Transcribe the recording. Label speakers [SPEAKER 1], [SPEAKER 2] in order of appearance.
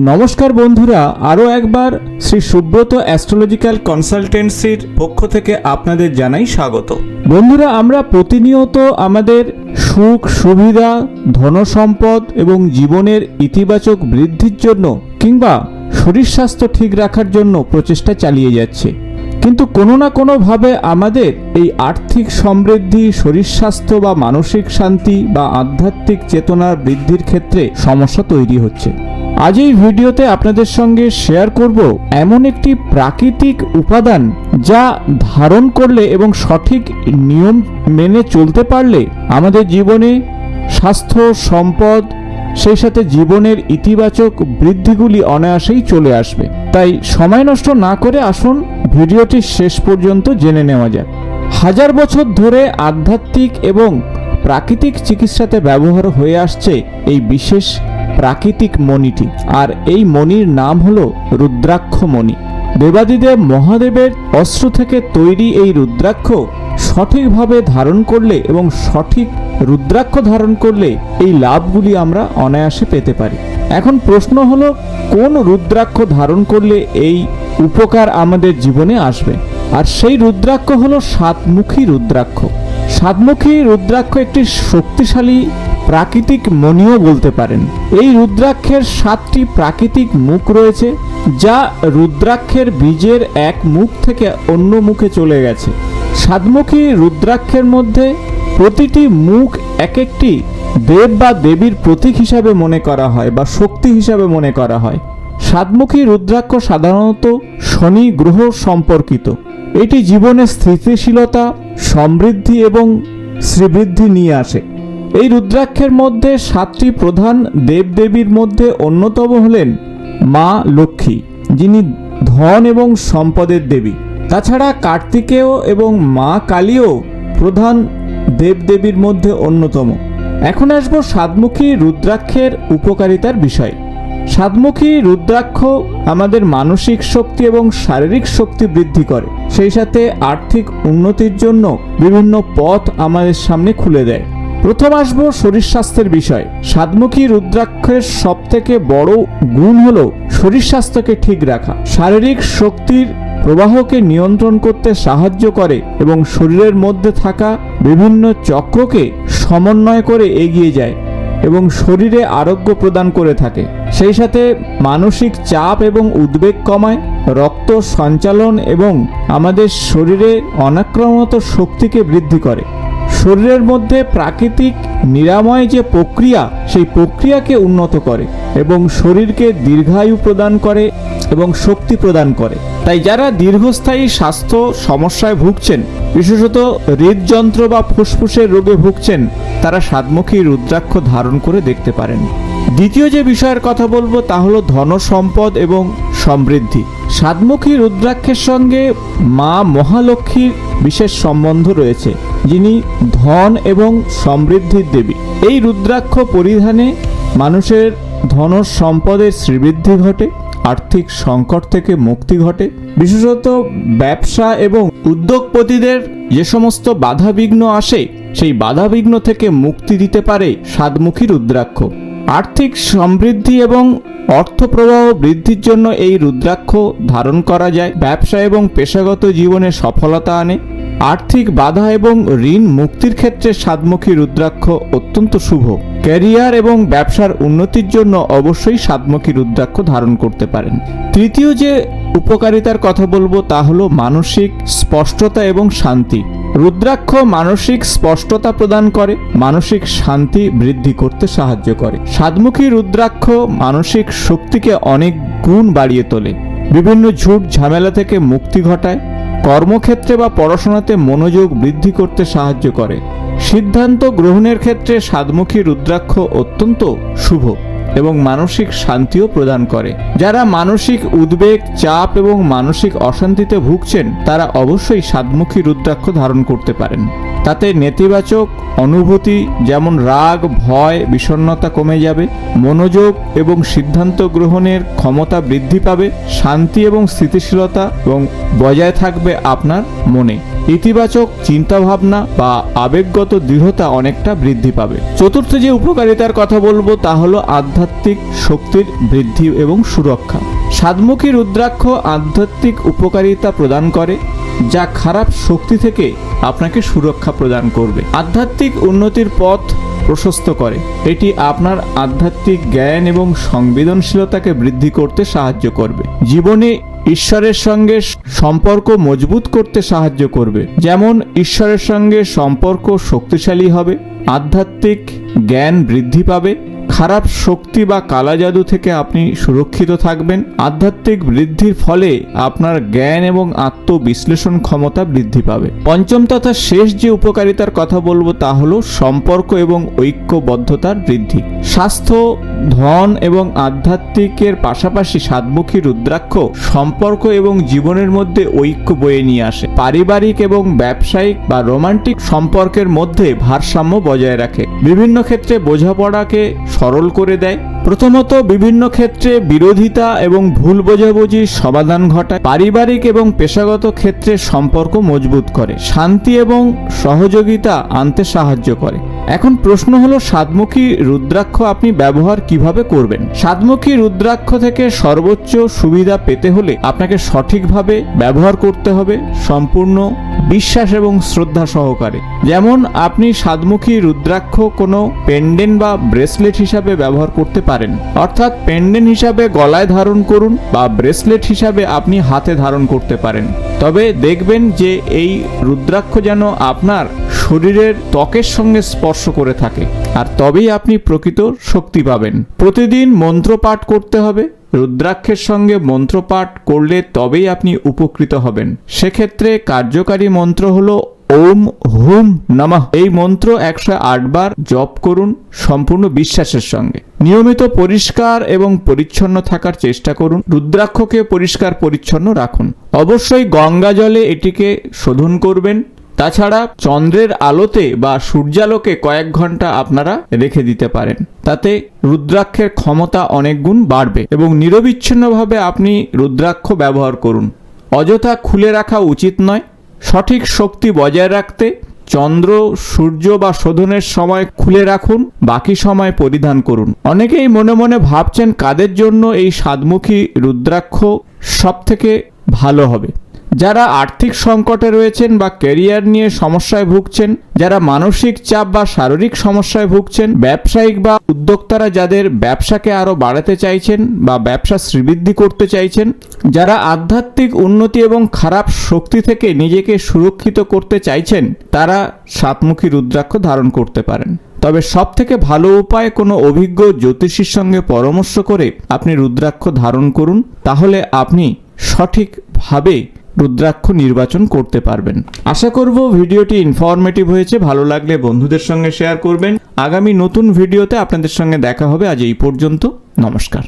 [SPEAKER 1] নমস্কার বন্ধুরা, আরও একবার শ্রী সুব্রত অ্যাস্ট্রোলজিক্যাল কনসালটেন্সির পক্ষ থেকে আপনাদের জানাই স্বাগত। বন্ধুরা, আমরা প্রতিনিয়ত আমাদের সুখ, সুবিধা, ধনসম্পদ এবং জীবনের ইতিবাচক বৃদ্ধির জন্য কিংবা শরীর স্বাস্থ্য ঠিক রাখার জন্য প্রচেষ্টা চালিয়ে যাচ্ছে। কিন্তু কোনো না কোনোভাবে আমাদের এই আর্থিক সমৃদ্ধি, শরীর স্বাস্থ্য বা মানসিক শান্তি বা আধ্যাত্মিক চেতনার বৃদ্ধির ক্ষেত্রে সমস্যা তৈরি হচ্ছে। আজ এই ভিডিওতে আপনাদের সঙ্গে শেয়ার করব এমন একটি প্রাকৃতিক উপাদান যা ধারণ করলে এবং সঠিক নিয়ম মেনে চলতে পারলে আমাদের জীবনে স্বাস্থ্য, সম্পদ, সেই সাথে জীবনের ইতিবাচক বৃদ্ধিগুলি অনায়াসেই চলে আসবে। তাই সময় নষ্ট না করে আসুন, ভিডিওটি শেষ পর্যন্ত জেনে নেওয়া যাক। হাজার বছর ধরে আধ্যাত্মিক এবং প্রাকৃতিক চিকিৎসাতে ব্যবহার হয়ে আসছে এই বিশেষ প্রাকৃতিক মণিটি। আর এই মণির নাম হলো রুদ্রাক্ষ মণি। দেবাদিদেব মহাদেবের অস্ত্র থেকে তৈরি এই রুদ্রাক্ষ সঠিকভাবে ধারণ করলে এবং সঠিক রুদ্রাক্ষ ধারণ করলে এই লাভগুলি আমরা অনায়াসে পেতে পারি। এখন প্রশ্ন হলো, কোন রুদ্রাক্ষ ধারণ করলে এই উপকার আমাদের জীবনে আসবে? আর সেই রুদ্রাক্ষ হলো সাতমুখী রুদ্রাক্ষ। সাতমুখী রুদ্রাক্ষ একটি শক্তিশালী প্রাকৃতিক মণিও বলতে পারেন। এই রুদ্রাক্ষের সাতটি প্রাকৃতিক মুখ রয়েছে, যা রুদ্রাক্ষের বীজের এক মুখ থেকে অন্য মুখে চলে গেছে। সাতমুখী রুদ্রাক্ষের মধ্যে প্রতিটি মুখ এক একটি দেব বা দেবীর প্রতীক হিসাবে মনে করা হয় বা শক্তি হিসাবে মনে করা হয়। সাতমুখী রুদ্রাক্ষ সাধারণত শনি গ্রহ সম্পর্কিত। এটি জীবনে স্থিতিশীলতা, সমৃদ্ধি এবং শ্রীবৃদ্ধি নিয়ে আসে। এই রুদ্রাক্ষের মধ্যে সাতটি প্রধান দেবদেবীর মধ্যে অন্যতম হলেন মা লক্ষ্মী, যিনি ধন এবং সম্পদের দেবী। তাছাড়া কার্তিকেয় এবং মা কালীও প্রধান দেবদেবীর মধ্যে অন্যতম। এখন আসব সাতমুখী রুদ্রাক্ষের উপকারিতার বিষয়। সাতমুখী রুদ্রাক্ষ আমাদের মানসিক শক্তি এবং শারীরিক শক্তি বৃদ্ধি করে। সেই সাথে আর্থিক উন্নতির জন্য বিভিন্ন পথ আমাদের সামনে খুলে দেয়। প্রথম আসব শরীর স্বাস্থ্যের বিষয়। সাতমুখী রুদ্রাক্ষের সব থেকে বড় গুণ হল শরীর স্বাস্থ্যকে ঠিক রাখা। শারীরিক শক্তির প্রবাহকে নিয়ন্ত্রণ করতে সাহায্য করে এবং শরীরের মধ্যে থাকা বিভিন্ন চক্রকে সমন্বয় করে এগিয়ে যায় এবং শরীরে আরোগ্য প্রদান করে থাকে। সেই সাথে মানসিক চাপ এবং উদ্বেগ কমায়, রক্ত সঞ্চালন এবং আমাদের শরীরে অনাক্রমত শক্তিকে বৃদ্ধি করে। শরীরের মধ্যে প্রাকৃতিক নিরাময় যে প্রক্রিয়া, সেই প্রক্রিয়াকে উন্নত করে এবং শরীরকে দীর্ঘায়ু প্রদান করে এবং শক্তি প্রদান করে। তাই যারা দীর্ঘস্থায়ী স্বাস্থ্য সমস্যায় ভুগছেন, বিশেষত হৃদযন্ত্র বা ফুসফুসের রোগে ভুগছেন, তারা সাতমুখী রুদ্রাক্ষ ধারণ করে দেখতে পারেন। দ্বিতীয় যে বিষয়ের কথা বলব তা হলো ধন সম্পদ এবং সমৃদ্ধি। সাতমুখী রুদ্রাক্ষের সঙ্গে মা মহালক্ষ্মীর বিশেষ সম্বন্ধ রয়েছে। যিনি ধন এবং সমৃদ্ধির দেবী। এই রুদ্রাক্ষ পরিধানে মানুষের ধন সম্পদের শ্রীবৃদ্ধি ঘটে, আর্থিক সংকট থেকে মুক্তি ঘটে। বিশেষত ব্যবসা এবং উদ্যোগপতিদের যে সমস্ত বাধাবিঘ্ন আসে, সেই বাধাবিঘ্ন থেকে মুক্তি দিতে পারে সাতমুখী রুদ্রাক্ষ। আর্থিক সমৃদ্ধি এবং অর্থ প্রবাহ বৃদ্ধির জন্য এই রুদ্রাক্ষ ধারণ করা যায়। ব্যবসা এবং পেশাগত জীবনে সফলতা আনে। আর্থিক বাধা এবং ঋণ মুক্তির ক্ষেত্রে সাতমুখী রুদ্রাক্ষ অত্যন্ত শুভ। ক্যারিয়ার এবং ব্যবসার উন্নতির জন্য অবশ্যই সাতমুখী রুদ্রাক্ষ ধারণ করতে পারেন। তৃতীয় যে উপকারিতার কথা বলব তা হলো মানসিক স্পষ্টতা এবং শান্তি। রুদ্রাক্ষ মানসিক স্পষ্টতা প্রদান করে, মানসিক শান্তি বৃদ্ধি করতে সাহায্য করে। সাতমুখী রুদ্রাক্ষ মানসিক শক্তিকে অনেক গুণ বাড়িয়ে তোলে। বিভিন্ন ঝুট ঝামেলা থেকে মুক্তি ঘটায়। কর্মক্ষেত্রে বা পড়াশোনাতে মনোযোগ বৃদ্ধি করতে সাহায্য করে। সিদ্ধান্ত গ্রহণের ক্ষেত্রে সাদমুখী রুদ্রাক্ষ অত্যন্ত শুভ এবং মানসিক শান্তিও প্রদান করে। যারা মানসিক উদ্বেগ, চাপ এবং মানসিক অশান্তিতে ভুগছেন, তারা অবশ্যই সাতমুখী রুদ্রাক্ষ ধারণ করতে পারেন। তাতে নেতিবাচক অনুভূতি যেমন রাগ, ভয়, বিষণ্ণতা কমে যাবে, মনোযোগ এবং সিদ্ধান্ত গ্রহণের ক্ষমতা বৃদ্ধি পাবে, শান্তি এবং স্থিতিশীলতা এবং বজায় থাকবে আপনার মনে। ইতিবাচক চিন্তাভাবনা বা আবেগগত দৃঢ়তা অনেকটা বৃদ্ধি পাবে। চতুর্থ যে উপকারিতার কথা বলব তা হলো আধ্যাত্মিক শক্তির বৃদ্ধি এবং সুরক্ষা। সাতমুখী রুদ্রাক্ষ আধ্যাত্মিক উপকারিতা প্রদান করে। যা খারাপ শক্তি থেকে আপনাকে সুরক্ষা প্রদান করবে। আধ্যাত্মিক উন্নতির পথ প্রশস্ত করে। এটি আপনার আধ্যাত্মিক জ্ঞান এবং সংবেদনশীলতাকে বৃদ্ধি করতে সাহায্য করবে। জীবনে ঈশ্বরের সঙ্গে সম্পর্ক মজবুত করতে সাহায্য করবে। যেমন ঈশ্বরের সঙ্গে সম্পর্ক শক্তিশালী হবে, আধ্যাত্মিক জ্ঞান বৃদ্ধি পাবে খারাপ শক্তি বা কালা জাদু থেকে আপনি সুরক্ষিত থাকবেন। আধ্যাত্মিক বৃদ্ধির ফলে আপনার জ্ঞান এবং আত্মবিশ্লেষণ ক্ষমতা বৃদ্ধি পাবে। পঞ্চম তথা শেষ যে উপকারিতার কথা বলব তা হলো সম্পর্ক এবং ঐক্যবদ্ধতার বৃদ্ধি। স্বাস্থ্য ধন এবং আধ্যাত্মিকের পাশাপাশি সাতমুখী রুদ্রাক্ষ সম্পর্ক এবং জীবনের মধ্যে ঐক্য বয়ে নিয়ে আসে। পারিবারিক এবং ব্যবসায়িক বা রোমান্টিক সম্পর্কের মধ্যে ভারসাম্য বজায় রাখে। বিভিন্ন ক্ষেত্রে বোঝাপড়াকে সরল করে দেয়। প্রথমত বিভিন্ন ক্ষেত্রে বিরোধিতা এবং ভুল বোঝাবুঝির সমাধান ঘটায়, পারিবারিক এবং পেশাগত ক্ষেত্রে সম্পর্ক মজবুত করে, শান্তি এবং সহযোগিতা আনতে সাহায্য করে। এখন প্রশ্ন হলো, সাতমুখী রুদ্রাক্ষ আপনি ব্যবহার কীভাবে করবেন? সাতমুখী রুদ্রাক্ষ থেকে সর্বোচ্চ সুবিধা পেতে হলে আপনাকে সঠিকভাবে ব্যবহার করতে হবে, সম্পূর্ণ বিশ্বাস এবং শ্রদ্ধা সহকারে। যেমন, আপনি সাতমুখী রুদ্রাক্ষ কোনো পেন্ডেন্ট বা ব্রেসলেট হিসাবে ব্যবহার করতে পারেন। অর্থাৎ পেন্ডেন্ট হিসাবে গলায় ধারণ করুন বা ব্রেসলেট হিসাবে আপনি হাতে ধারণ করতে পারেন। তবে দেখবেন যে এই রুদ্রাক্ষ যেন আপনার শরীরের ত্বকের সঙ্গে স্পর্শ করে থাকে, আর তবেই আপনি প্রকৃত শক্তি পাবেন। প্রতিদিন মন্ত্র পাঠ করতে হবে। রুদ্রাক্ষের সঙ্গে মন্ত্র পাঠ করলে তবেই আপনি উপকৃত হবেন। সেক্ষেত্রে কার্যকারী মন্ত্র হলো ওম হুম নমঃ এই মন্ত্র একশো আটবার জপ করুন সম্পূর্ণ বিশ্বাসের সঙ্গে। নিয়মিত পরিষ্কার এবং পরিচ্ছন্ন থাকার চেষ্টা করুন। রুদ্রাক্ষকে পরিষ্কার পরিচ্ছন্ন রাখুন। অবশ্যই গঙ্গা জলে এটিকে শোধন করবেন। তাছাড়া চন্দ্রের আলোতে বা সূর্যালোকে কয়েক ঘণ্টা আপনারা রেখে দিতে পারেন। তাতে রুদ্রাক্ষের ক্ষমতা অনেক গুণ বাড়বে এবং নিরবিচ্ছিন্নভাবে আপনি রুদ্রাক্ষ ব্যবহার করুন। অযথা খুলে রাখা উচিত নয়। সঠিক শক্তি বজায় রাখতে চন্দ্র, সূর্য বা শোধনের সময় খুলে রাখুন, বাকি সময় পরিধান করুন। অনেকেই মনে মনে ভাবছেন কাদের জন্য এই সাতমুখী রুদ্রাক্ষ সব থেকে ভালো হবে। যারা আর্থিক সংকটে রয়েছেন বা ক্যারিয়ার নিয়ে সমস্যায় ভুগছেন, যারা মানসিক চাপ বা শারীরিক সমস্যায় ভুগছেন, ব্যবসায়িক বা উদ্যোক্তারা যাদের ব্যবসাকে আরও বাড়াতে চাইছেন বা ব্যবসা শ্রীবৃদ্ধি করতে চাইছেন, যারা আধ্যাত্মিক উন্নতি এবং খারাপ শক্তি থেকে নিজেকে সুরক্ষিত করতে চাইছেন, তারা সাতমুখী রুদ্রাক্ষ ধারণ করতে পারেন। তবে সব থেকে ভালো উপায় কোনো অভিজ্ঞ জ্যোতিষীর সঙ্গে পরামর্শ করে আপনি রুদ্রাক্ষ ধারণ করুন, তাহলে আপনি সঠিকভাবে রুদ্রাক্ষ নির্বাচন করতে পারবেন। আশা করব ভিডিওটি ইনফরমেটিভ হয়েছে, ভালো লাগলে বন্ধুদের সঙ্গে শেয়ার করবেন। আগামী নতুন ভিডিওতে আপনাদের সঙ্গে দেখা হবে আজ এই পর্যন্ত। নমস্কার।